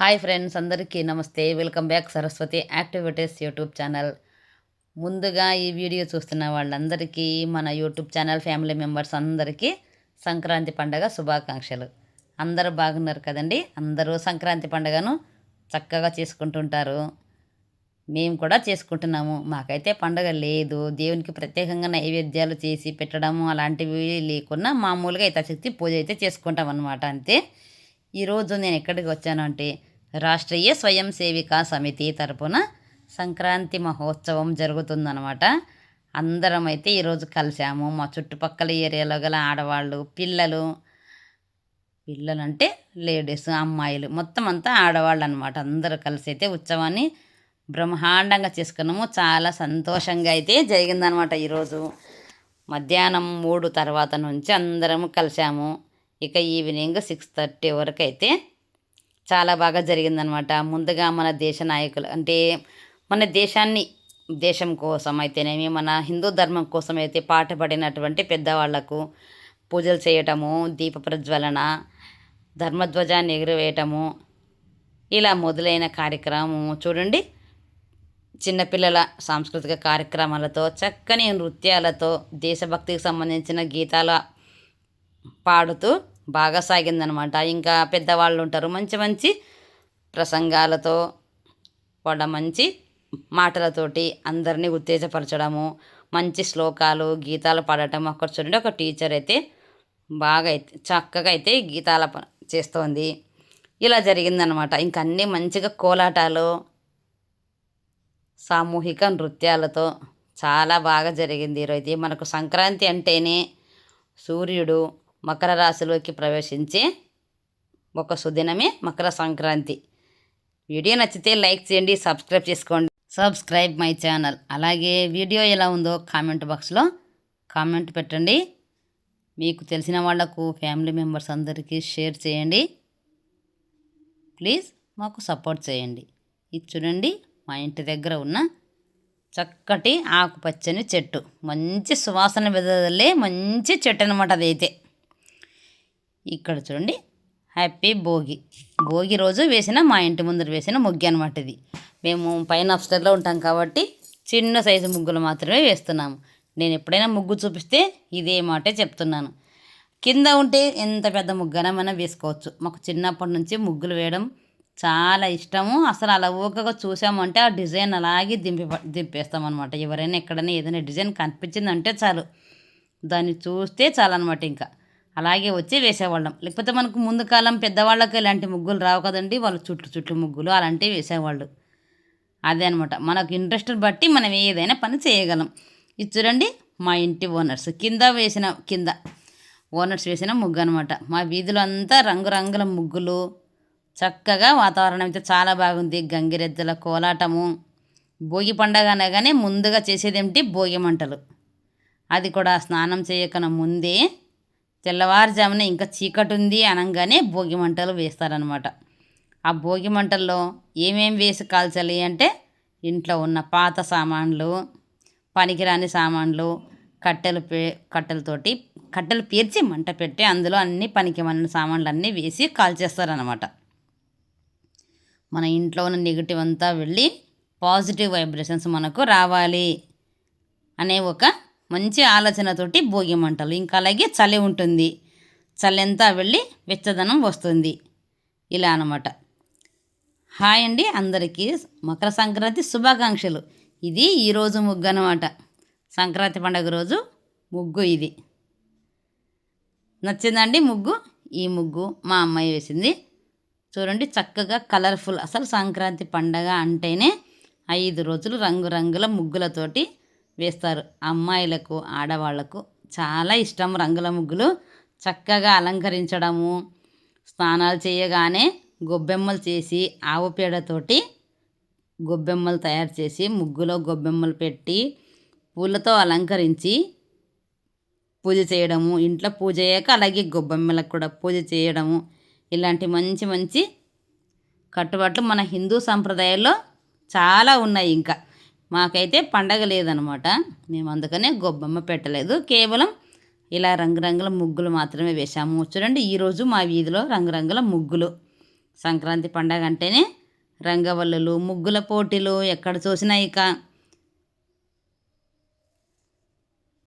Hi friends అందరికీ నమస్తే. Welcome back Saraswathi activities YouTube channel. ముందుగా ఈ వీడియో చూస్తున్న వాళ్ళందరికీ మన యూట్యూబ్ ఛానల్ ఫ్యామిలీ మెంబర్స్ అందరికీ సంక్రాంతి పండగ శుభాకాంక్షలు. అందరూ బాగున్నారు కదండి? అందరూ సంక్రాంతి పండగను చక్కగా చేసుకుంటుంటారు. మేము కూడా చేసుకుంటున్నాము. మాకైతే పండగ లేదు. దేవునికి ప్రత్యేకంగా నైవేద్యాలు చేసి పెట్టడము అలాంటివి లేకున్నా మామూలుగా యథాశక్తి పూజ అయితే చేసుకుంటాం అనమాట అంతే. ఈరోజు నేను ఎక్కడికి వచ్చాను అంటే రాష్ట్రీయ స్వయం సేవికా సమితి తరపున సంక్రాంతి మహోత్సవం జరుగుతుందన్నమాట. అందరం అయితే ఈరోజు కలిసాము మా చుట్టుపక్కల ఏరియాలో గల ఆడవాళ్ళు పిల్లలు పిల్లలు అంటే లేడీస్ అమ్మాయిలు మొత్తం అంతా ఆడవాళ్ళు అనమాట అందరూ కలిసి అయితే ఉత్సవాన్ని బ్రహ్మాండంగా చేసుకున్నాము. చాలా సంతోషంగా అయితే జరిగిందనమాట ఈరోజు. మధ్యాహ్నం మూడు తర్వాత నుంచి అందరం కలిసాము ఇక ఈవినింగ్ సిక్స్ థర్టీ వరకు అయితే చాలా బాగా జరిగిందనమాట ముందుగా మన దేశ నాయకులు అంటే మన దేశాన్ని దేశం కోసం అయితేనేమి మన హిందూ ధర్మం కోసం అయితే పాటుపడినటువంటి పెద్దవాళ్ళకు పూజలు చేయటము దీప ప్రజ్వలన ధర్మధ్వజాన్ని ఎగురవేయటము ఇలా మొదలైన కార్యక్రమం చూడండి చిన్నపిల్లల సాంస్కృతిక కార్యక్రమాలతో చక్కని నృత్యాలతో దేశభక్తికి సంబంధించిన గీతాల పాడుతూ బాగా సాగిందనమాట. ఇంకా పెద్దవాళ్ళు ఉంటారు మంచి మంచి ప్రసంగాలతో వాళ్ళ మంచి మాటలతోటి అందరినీ ఉత్తేజపరచడము మంచి శ్లోకాలు గీతాలు పాడటం. అక్కడ చూడండి ఒక టీచర్ అయితే బాగా అయితే చక్కగా అయితే గీతాల ప- చేస్తోంది. ఇలా జరిగిందనమాట. ఇంకా అన్నీ మంచిగా కోలాటాలు సామూహిక నృత్యాలతో చాలా బాగా జరిగింది ఈరోజు. మనకు సంక్రాంతి అంటేనే సూర్యుడు మకర రాశిలోకి ప్రవేశించే ఒక సుదినమే మకర సంక్రాంతి. వీడియో నచ్చితే లైక్ చేయండి సబ్స్క్రైబ్ చేసుకోండి. Subscribe my channel. అలాగే వీడియో ఎలా ఉందో కామెంట్ బాక్స్లో కామెంట్ పెట్టండి. మీకు తెలిసిన వాళ్ళకు ఫ్యామిలీ మెంబర్స్ అందరికీ షేర్ చేయండి. ప్లీజ్ మాకు సపోర్ట్ చేయండి. ఇది చూడండి మా ఇంటి దగ్గర ఉన్న చక్కటి ఆకుపచ్చని చెట్టు. మంచి సువాసన వెదజల్లే మంచి చెట్టు అనమాట అదైతే. ఇక్కడ చూడండి. హ్యాపీ భోగి. భోగి రోజు వేసిన మా ఇంటి ముందర వేసిన ముగ్గు అనమాట ఇది. మేము పైన అప్స్టర్లో ఉంటాం కాబట్టి చిన్న సైజు ముగ్గులు మాత్రమే వేస్తున్నాము. నేను ఎప్పుడైనా ముగ్గు చూపిస్తే ఇదే మాటే చెప్తున్నాను. కింద ఉంటే ఎంత పెద్ద ముగ్గైనా మనం వేసుకోవచ్చు. మాకు చిన్నప్పటి నుంచి ముగ్గులు వేయడం చాలా ఇష్టము. అసలు అలా ఊకగా చూసామంటే ఆ డిజైన్ అలాగే దింపి దింపేస్తాం అనమాట ఎవరైనా ఎక్కడైనా ఏదైనా డిజైన్ కనిపించిందంటే చాలు. దాన్ని చూస్తే చాలన్నమాట ఇంకా. అలాగే వచ్చి వేసేవాళ్ళం. లేకపోతే మనకు ముందు కాలం పెద్దవాళ్ళకి ఇలాంటి ముగ్గులు రావు కదండి. వాళ్ళు చుట్లు చుట్లు ముగ్గులు అలాంటివి వేసేవాళ్ళు. అదే అనమాట మనకు ఇంట్రెస్ట్ బట్టి మనం ఏదైనా పని చేయగలం. ఇది చూడండి మా ఇంటి ఓనర్స్ కింద వేసిన కింద ఓనర్స్ వేసిన ముగ్గు అనమాట మా వీధిలో అంతా రంగురంగుల ముగ్గులు. చక్కగా వాతావరణం అయితే చాలా బాగుంది. గంగిరెద్దుల కోలాటము. భోగి పండగ అనగానే ముందుగా చేసేది ఏమిటి భోగి మంటలు. అది కూడా స్నానం చేయకన ముందే తెల్లవారుజామున ఇంకా చీకటి ఉంది అనగానే భోగి మంటలు వేస్తారనమాట ఆ భోగి మంటల్లో ఏమేమి వేసి కాల్చాలి అంటే ఇంట్లో ఉన్న పాత సామాన్లు పనికిరాని సామాన్లు కట్టెలు పే కట్టెలతోటి కట్టెలు పేర్చి మంట పెట్టి అందులో అన్ని పనికిమని సామాన్లు అన్నీ వేసి కాల్చేస్తారనమాట మన ఇంట్లో ఉన్న నెగిటివ్ అంతా వెళ్ళి పాజిటివ్ వైబ్రేషన్స్ మనకు రావాలి అనే ఒక మంచి ఆలోచనతోటి భోగి మంటలు. ఇంకా అలాగే చలి ఉంటుంది. చలంతా వెళ్ళి వెచ్చదనం వస్తుంది. ఇలా అనమాట హాయ్ అండి అందరికీ. మకర సంక్రాంతి శుభాకాంక్షలు. ఇది ఈరోజు ముగ్గు అనమాట సంక్రాంతి పండుగ రోజు ముగ్గు ఇది. నచ్చిందండి ముగ్గు? ఈ ముగ్గు మా అమ్మాయి వేసింది. చూడండి చక్కగా కలర్ఫుల్. అసలు సంక్రాంతి పండగ అంటేనే ఐదు రోజులు రంగురంగుల ముగ్గులతోటి వేస్తారు. అమ్మాయిలకు ఆడవాళ్ళకు చాలా ఇష్టం రంగుల ముగ్గులు. చక్కగా అలంకరించడము స్నానాలు చేయగానే గొబ్బెమ్మలు చేసి ఆవు పేడతోటి గొబ్బెమ్మలు తయారు చేసి ముగ్గులో గొబ్బెమ్మలు పెట్టి పూలతో అలంకరించి పూజ చేయడము. ఇంట్లో పూజ అయ్యాక అలాగే గొబ్బెమ్మలకు కూడా పూజ చేయడము. ఇలాంటి మంచి మంచి కట్టుబాట్లు మన హిందూ సంప్రదాయాల్లో చాలా ఉన్నాయి ఇంకా. మాకైతే పండగ లేదనమాట. మేము అందుకనే గొబ్బెమ్మ పెట్టలేదు. కేవలం ఇలా రంగురంగుల ముగ్గులు మాత్రమే వేశాము. చూడండి ఈరోజు మా వీధిలో రంగురంగుల ముగ్గులు. సంక్రాంతి పండగ అంటేనే రంగవల్లులు ముగ్గుల పోటీలు ఎక్కడ చూసినా ఇక